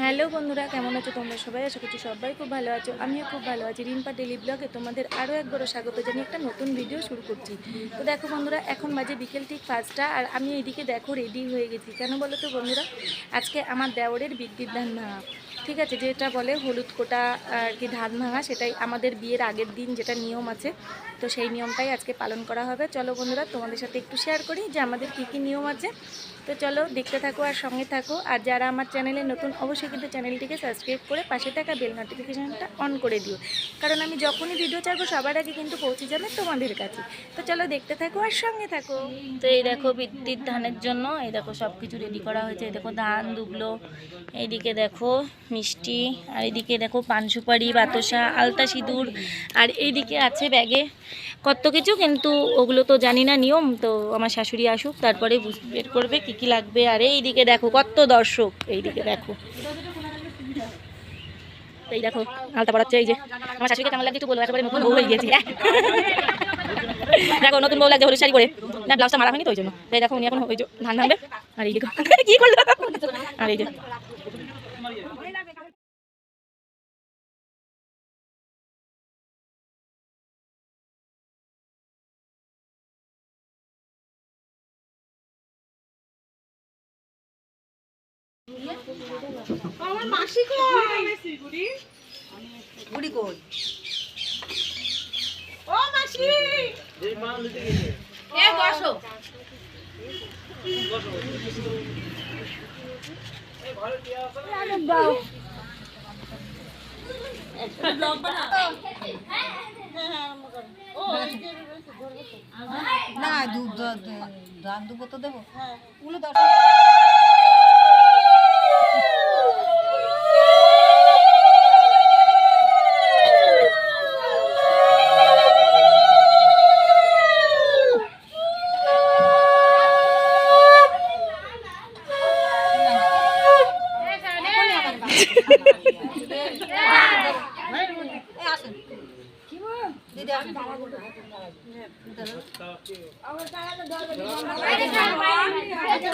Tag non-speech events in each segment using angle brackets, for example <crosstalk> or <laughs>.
Hello বন্ধুরা, কেমন আছো তোমরা সবাই? আশা করছি সবাই খুব ভালো আছো, আমিও খুব ভালো আছি। রিম্পা ডেলি ব্লগে তোমাদের আরও একবারও স্বাগত জানিয়ে একটা নতুন ভিডিও শুরু করছি। তো দেখো বন্ধুরা, এখন বাজে বিকেল ঠিক পাঁচটা, আর আমি এইদিকে দেখো রেডি হয়ে গেছি। কেন বলো তো বন্ধুরা? আজকে আমার দেওরের বিদ্যুৎ ধান্না ঠিক আছে, যেটা বলে হলুদ কোটা আর কি ধান ভাঙা, সেটাই আমাদের বিয়ের আগের দিন যেটা নিয়ম আছে, তো সেই নিয়মটাই আজকে পালন করা হবে। চলো বন্ধুরা, তোমাদের সাথে একটু শেয়ার করি যে আমাদের কী কী নিয়ম আছে। তো চলো দেখতে থাকো আর সঙ্গে থাকো, আর যারা আমার চ্যানেলে নতুন, অবশ্যই কিন্তু চ্যানেলটিকে সাবস্ক্রাইব করে পাশে থাকা বেল নোটিফিকেশানটা অন করে দিও। কারণ আমি যখনই ভিডিও ছাড়বো, সবার আগে কিন্তু পৌঁছে যাবে তোমাদের কাছে। তো চলো দেখতে থাকো আর সঙ্গে থাকো। তো এই দেখো বিদ্যুৎ ধানের জন্য, এই দেখো সব কিছু রেডি করা হয়েছে, এই দেখো ধান দুবলো এইদিকে দেখো মিষ্টি, আর এইদিকে দেখো পান সুপারি, বাতাসা, আলতা সিঁদুর, আর এইদিকে আছে ব্যাগে কত কিছু, কিন্তু ওগুলো তো জানি না, নিয়ম, তো আমার শাশুড়ি আসুক, তারপরে বের করবে কি কি লাগবে, আর এইদিকে দেখো কত দর্শক, এইদিকে দেখো। এই দেখো, আলতা পড়াচ্ছে, এই যে। আমার শাশুড়িকে কেমন লাগছে একটু বলব একেবারে নতুন বউ হয়ে গিয়েছি। <laughs> দেখো, নতুন বউ লাগছে হলুদ শাড়ি করে না, ব্লাউজটা মারা হয়নি তো, ওই জন্য। তো এই দেখো, উনি এখন ওই ধান ভাঙবে আর এই দেখো কি করল? আর এই যে। বুড়ি কই না দুধ ধান দুবো তো দেবো ওগুলো দশ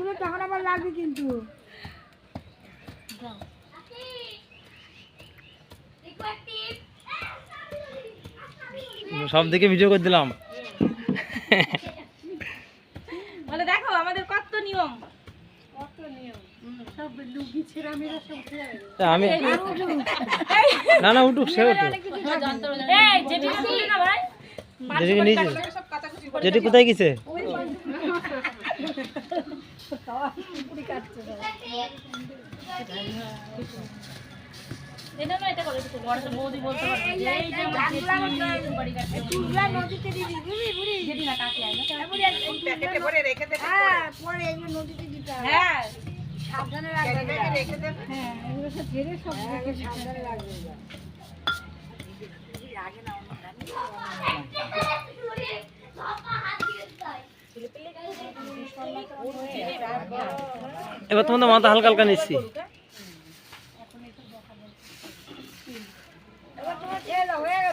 হলুদ তখন আবার লাগবে কিন্তু। সব দিকে ভিডিও করে দিলাম। বলে দেখো আমাদের কত নিয়ম। তা আমি না না উঠুক সে উঠুক। যেটি কোথায় গেছে? এবার তোমাদের মাথা হালকা হালকা নিচ্ছি এবার তোমার ছেলে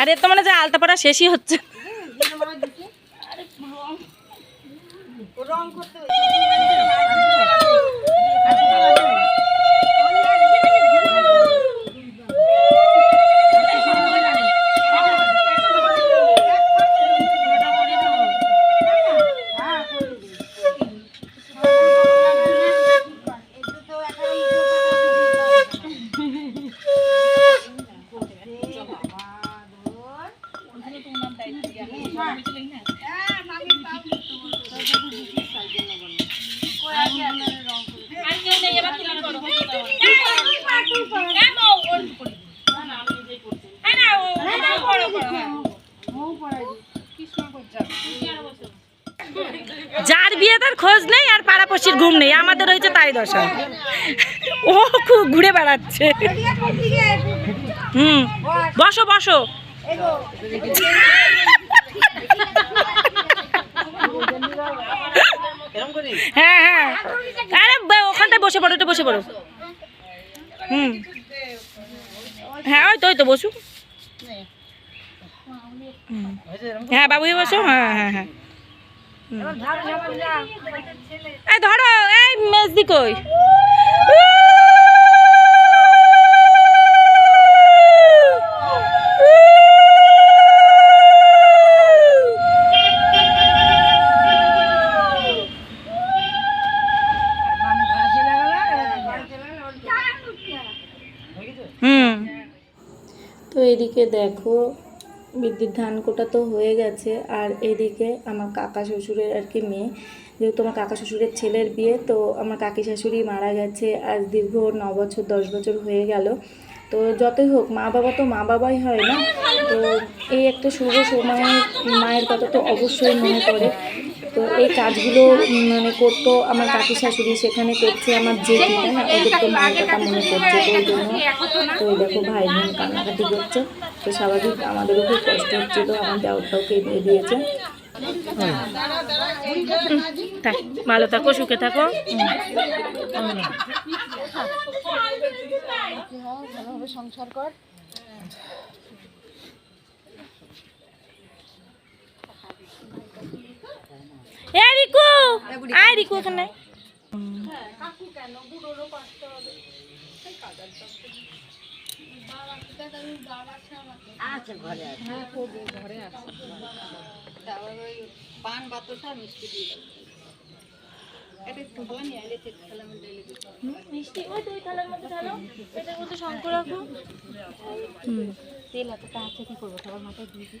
আরে তো মানে যে আলতা পড়া শেষই হচ্ছে। যার খোঁজ নেই আর পাড়াপড়শির ঘুম নেই। আমাদের হয়েছে তাই দশা। ও খুব ঘুরে বেড়াচ্ছে। হুম। বসো বসো। হ্যাঁ হ্যাঁ। আরে ওখানটায় বসে পড়ো বসে পড়ো। হুম। হ্যাঁ ওই তো ওই তো বসু হ্যাঁ বাবুই বসো। হ্যাঁ হ্যাঁ হ্যাঁ। এই ধরো এই মেজদি কই? হুম। তো এদিকে দেখো বিদ্যুৎ ধান কোটা তো হয়ে গেছে। আর এদিকে আমার কাকা শ্বশুরের আর কি মেয়ে। যেহেতু আমার কাকা শ্বশুরের ছেলের বিয়ে, তো আমার কাকি শাশুড়ি মারা গেছে। আজ দীর্ঘ ন বছর, দশ বছর হয়ে গেল। তো যতই হোক, মা বাবা তো মা বাবাই হয় না। তো এই একটা শুভ সময় মায়ের কথা তো অবশ্যই মনে পড়ে। তো এই কাজগুলো মানে করতো আমার কাকি শাশুড়ি সেখানে করছে আমার জেঠি। হ্যাঁ ওদের তো মায়ের কথা মনে করছে তো ওই জন্য। তো এই দেখো ভাই বোন কান্নাকাটি করছে। তো স্বাভাবিক আমাদেরও খুব কষ্ট হচ্ছিল আমার দেওয়ারটাও কেঁদে দিয়েছে। ভালো থাকো সুখে থাকো। সংসার কর। এ রিকু আয় রিকু এখানে ঘরে আছে। হ্যাঁ করবে ঘরে আছে। তারপর ওই পান বাতাসা মিষ্টি ওই দুই থালার মধ্যে ঢালো এটার মধ্যে শঙ্খ রাখো। তেল এত আছে কি করব? সবার মাথায় দিয়ে দিই।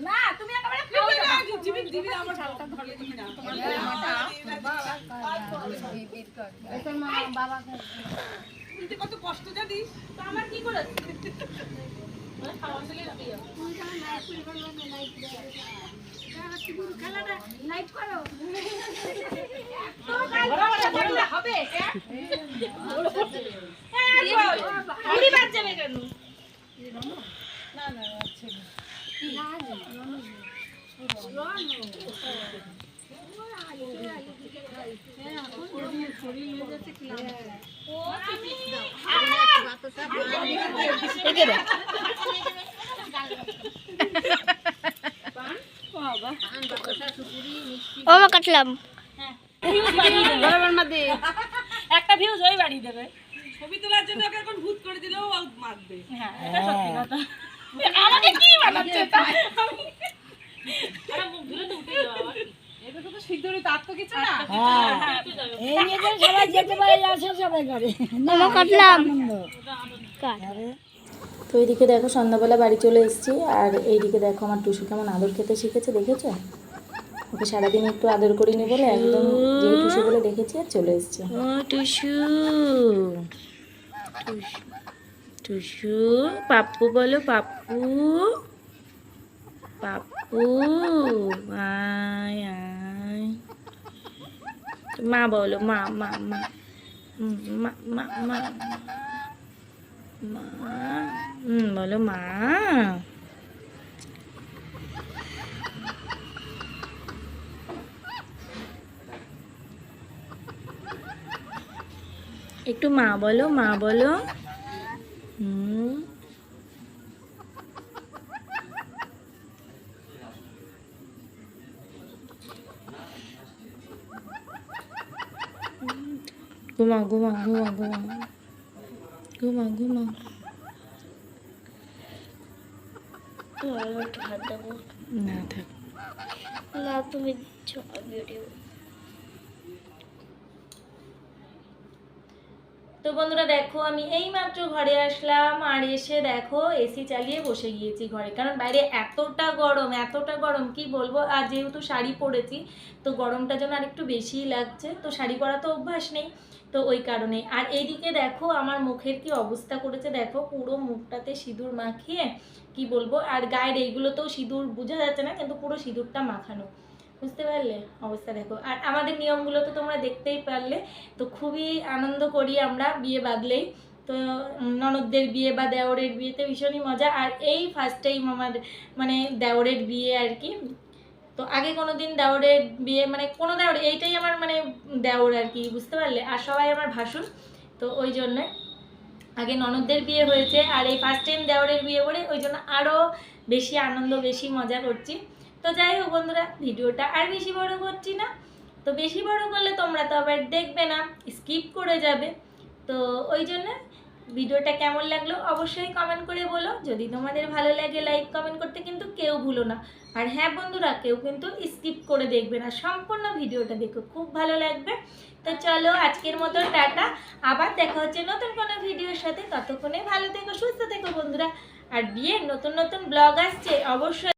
না তুমি একেবারে খাওয়া না দিবি আমার হালকা ধরে দিবি না তোমার মাটা বাবা। মা বাবা। তুই কত কষ্ট জানিস? তো আমার কি করে? মানে হবে হ্যাঁ, ও কাটলাম একটা ভিউজ ওই বাড়ি দেবে। ছবি তোলার জন্য এখন ভূত করে দিলেও মারবে। হ্যাঁ এটা সত্যি কথা। আমাকে কি বানাচ্ছে? তা? আরে মুখ ধুলে তো তো এইদিকে দেখো সন্ধ্যাবেলা বাড়ি চলে এসেছি। আর এইদিকে দেখো আমার টুসু কেমন আদর খেতে শিখেছে দেখেছ? ওকে সারাদিন একটু আদর করিনি বলে একদম যে টুসু বলে দেখেছি আর চলে এসেছি। ও টুসু। টুসু, পাপ্পু বলো, পাপ্পু। পাপ্পু মা বলো, মা মা মা। মা মা বলো, মা। একটু মা বলো মা বলো হুম ঘুমাও ঘুমাও ঘুমাও একটু হাত দেবো না থাক না তুমি দিচ্ছ আমি ওটাই তো বন্ধুরা দেখো, আমি এই মাত্র ঘরে আসলাম আর এসে দেখো এসি চালিয়ে বসে গিয়েছি ঘরে। কারণ বাইরে এতটা গরম এতটা গরম, কি বলব? আর যেহেতু শাড়ি পরেছি, তো গরমটা যেন আর একটু বেশিই লাগছে। তো শাড়ি পরা তো অভ্যাস নেই, তো ওই কারণে। আর এইদিকে দেখো, আমার মুখের কি অবস্থা করেছে দেখো, পুরো মুখটাতে সিঁদুর মাখিয়ে, কি বলব? আর গায়ের এইগুলোতেও সিঁদুর বোঝা যাচ্ছে না, কিন্তু পুরো সিঁদুরটা মাখানো। বুঝতে পারলে? অবস্থা দেখো। আর আমাদের নিয়মগুলো তো তোমরা দেখতেই পারলে। তো খুবই আনন্দ করি আমরা বিয়ে বাঁধলেই তো ননদদের বিয়ে বা দেওরের বিয়েতে ভীষণই মজা। আর এই ফার্স্ট টাইম আমার মানে দেওরের বিয়ে আর কি। তো আগে কোনো দিন দেওরের বিয়ে মানে কোনো দেওর, এইটাই আমার মানে দেওর আর কি, বুঝতে পারলে? আর সবাই আমার ভাসুর। তো ওই জন্যে আগে ননদদের বিয়ে হয়েছে। আর এই ফার্স্ট টাইম দেওরের বিয়ে করে ওই জন্য আরও বেশি আনন্দ, বেশি মজা করছি। তো যাই হোক বন্ধুরা, ভিডিওটা আর বেশি বড় করছি না। তো বেশি বড় করলে তোমরা তো আবার দেখবে না স্কিপ করে যাবে। তো ওই জন্য ভিডিওটা কেমন লাগল অবশ্যই কমেন্ট করে বলো। যদি তোমাদের ভালো লাগে লাইক কমেন্ট করতে কিন্তু কেউ ভুলো না। আর হ্যাঁ বন্ধুরা, কেউ কিন্তু স্কিপ করে দেখবে না। সম্পূর্ণ ভিডিওটা দেখো, খুব ভালো লাগবে। তো চলো আজকের মতো টাটা। আবার দেখা হচ্ছে নতুন কোনো ভিডিওর সাথে। ততক্ষণে ভালো থেকো, সুস্থ থেকো বন্ধুরা। আর বিয়ের নতুন নতুন ব্লগ আসছে, অবশ্যই